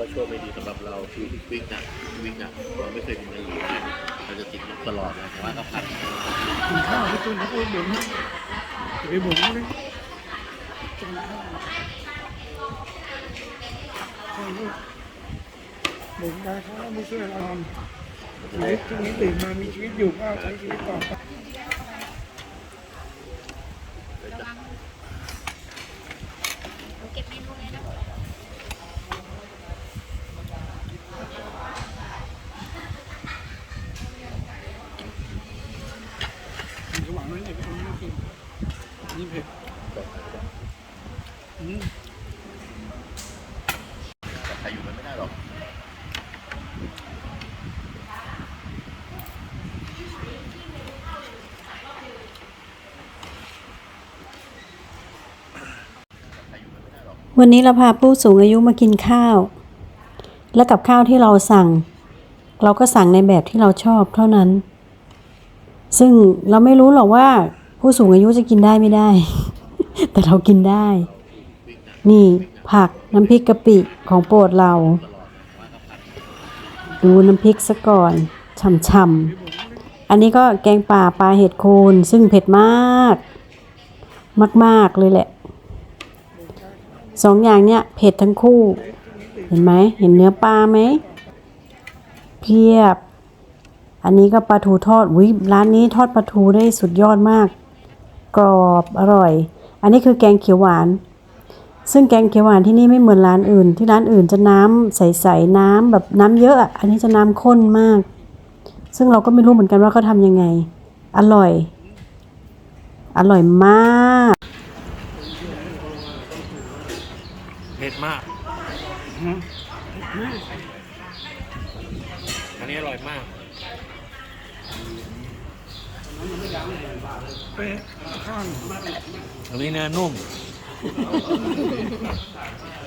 ก็ช่วยไม่ดีสำหรับเราคือวิ่งนักวิ่งนักเราไม่เคยกินเนื้อเราจะติดลบตลอดเลยแต่ว่าก็ผัดกินข้าวพี่ตุ้นเขาไปหมุนจะไปหมุนเลยกินข้าวใช่ลูกหมุนไปเขาไม่ช่วยเราทำชีวิตที่นี้ตื่นมามีชีวิตอยู่ก็ใช้ชีวิตต่อไป เก็บเมนูเลยนะ มีระหว่างนั้นเนี่เป็นไม่กินนี่เผ็ดอืมแต่ใครอยู่มันไม่ได้หรอกวันนี้เราพาผู้สูงอายุมากินข้าว และกับข้าวที่เราสั่ง เราก็สั่งในแบบที่เราชอบเท่านั้น ซึ่งเราไม่รู้หรอกว่า ผู้สูงอายุจะกินได้ไม่ได้ แต่เรากินได้ นี่ผักน้ำพริกกะปิของโปรดเรา ดูน้ำพริกซะก่อนฉ่ำๆอันนี้ก็แกงป่าปลาเห็ดโคนซึ่งเผ็ดมาก มาก ๆ เลยแหละสองอย่างเนี่ยเผ็ดทั้งคู่ เห็นไหมเห็นเนื้อปลาไหมเพียบ อันนี้ก็ปลาทูทอดวิร้านนี้ทอดปลาทูได้สุดยอดมาก กรอบอร่อย อันนี้คือแกงเขียวหวาน ซึ่งแกงเขียวหวานที่นี่ไม่เหมือนร้านอื่น ที่ร้านอื่นจะน้ำใสๆน้ำแบบน้ำเยอะ อันนี้จะน้ำข้นมาก ซึ่งเราก็ไม่รู้เหมือนกันว่าเขาทำยังไง อร่อย อร่อยมากเผ็ดมากอันนี้อร่อยมาก เป๊ะข้างอันนี้เนื้อนุ่ม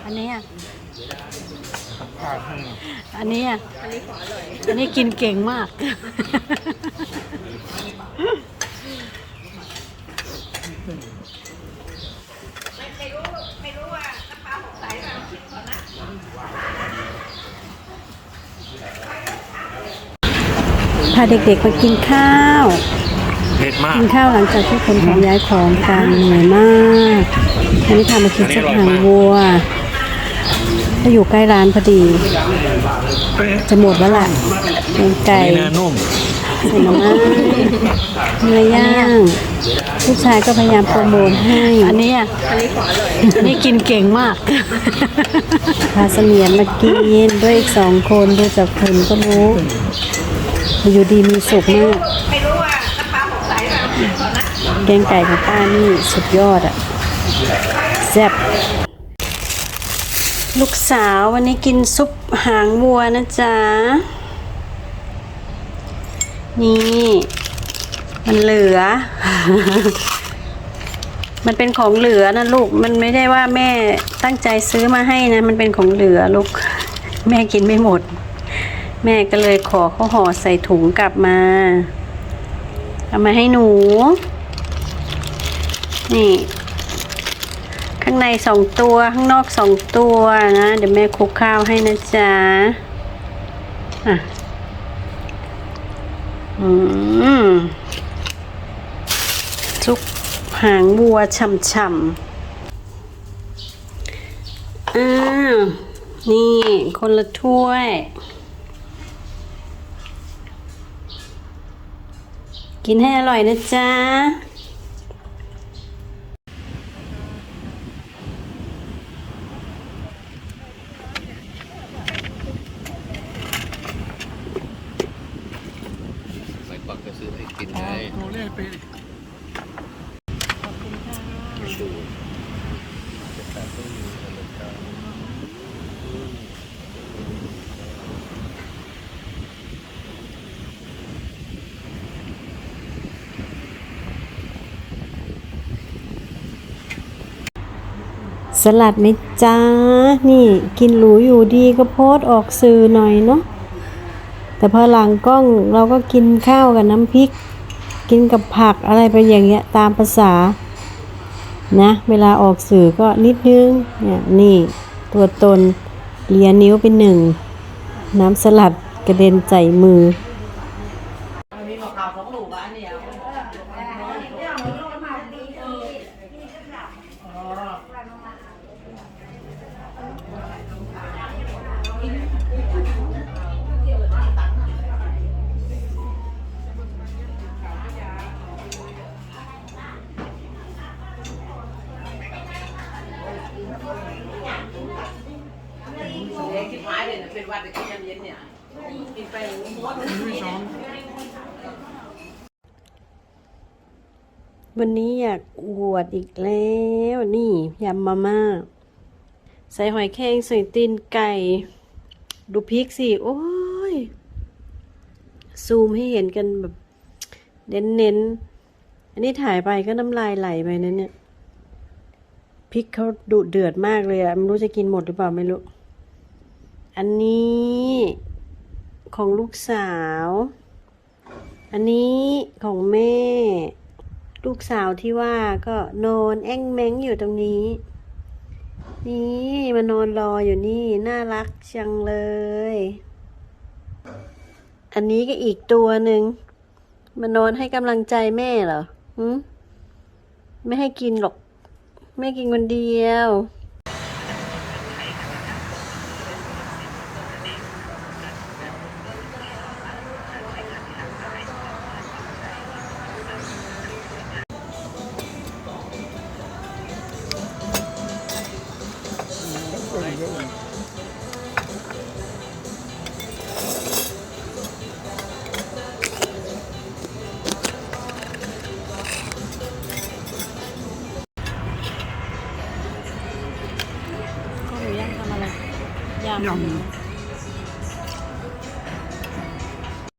อันนี้อะปากข้างอันนี้อะอันนี้ขออร่อยอันนี้กินเก่งมาก พาเด็กๆมากินข้าว เผ็ดมากกินข้าวหลังจากที่คนของย้ายของกันเหนื่อยมากอันนี้พามากินเส้นหางวัวก็อยู่ใกล้ร้านพอดีเป๊ะจะหมดแล้วล่ะแกงไก่อันนี้เนื้อนุ่มใส่หน่อไม้เนื้อย่างผู้ชายก็พยายามโปรโมทให้ อันนี้อะอันนี้ขออร่อยอันนี้กินเก่งมาก พาเสมียนมากินด้วยอีกสองคนดูจากคุณก็รู้ อยู่ดีมีสุขมาก แกงไก่ของป้านี่สุดยอดอะแซ่บลูกสาววันนี้กินซุปหางวัวนะจ๊ะ นี่ มันเหลือ มันเป็นของเหลือนะลูก มันไม่ได้ว่าแม่ตั้งใจซื้อมาให้นะ มันเป็นของเหลือลูก แม่กินไม่หมด แม่ก็เลยขอเขาห่อใส่ถุงกลับมา เอามาให้หนู นี่ ข้างในสองตัวข้างนอกสองตัวนะ เดี๋ยวแม่คลุกข้าวให้นะจ๊ะอะอืมซุปหางวัวฉ่ำๆ อ้าว นี่คนละถ้วย กินให้อร่อยนะจ๊ะ ใส่ก่อนก็ซื้อให้กินไง โอเล่ไป สลัดไหมจ้า นี่กินหรูอยู่ดีก็โพสต์ออกสื่อหน่อยเนาะ แต่พอหลังกล้องเราก็กินข้าวกับน้ำพริก กินกับผักอะไรไปอย่างเงี้ยตามภาษา นะ เวลาออกสื่อก็นิดนึง เนี่ยนี่ตัวตนเลียนิ้วเป็นหนึ่ง น้ำสลัดกระเด็นใจมือ เล็กที่พายเลย นะเป็นวันนเย็นเนี่ยกินไปหมดไม่ซ้อมวันนี้อยากอวดอีกแล้วนี่ยำมาม่า ใส่หอยแครงใส่ตีนไก่ ดูพริกสิ โอ้ย ซูมให้เห็นกันแบบเน้นๆ อันนี้ถ่ายไปก็น้ำลายไหลไปนะเนี่ยพริกเขาดุเดือดมากเลยอะไม่รู้จะกินหมดหรือเปล่าไม่รู้ อันนี้ของลูกสาว อันนี้ของแม่ ลูกสาวที่ว่าก็นอนแอ้งแมงอยู่ตรงนี้ นี่มานอนรออยู่นี่ น่ารักจังเลย อันนี้ก็อีกตัวหนึ่งมานอนให้กำลังใจแม่เหรอหืมไม่ให้กินหรอก ไม่กินคนเดียว ก็ห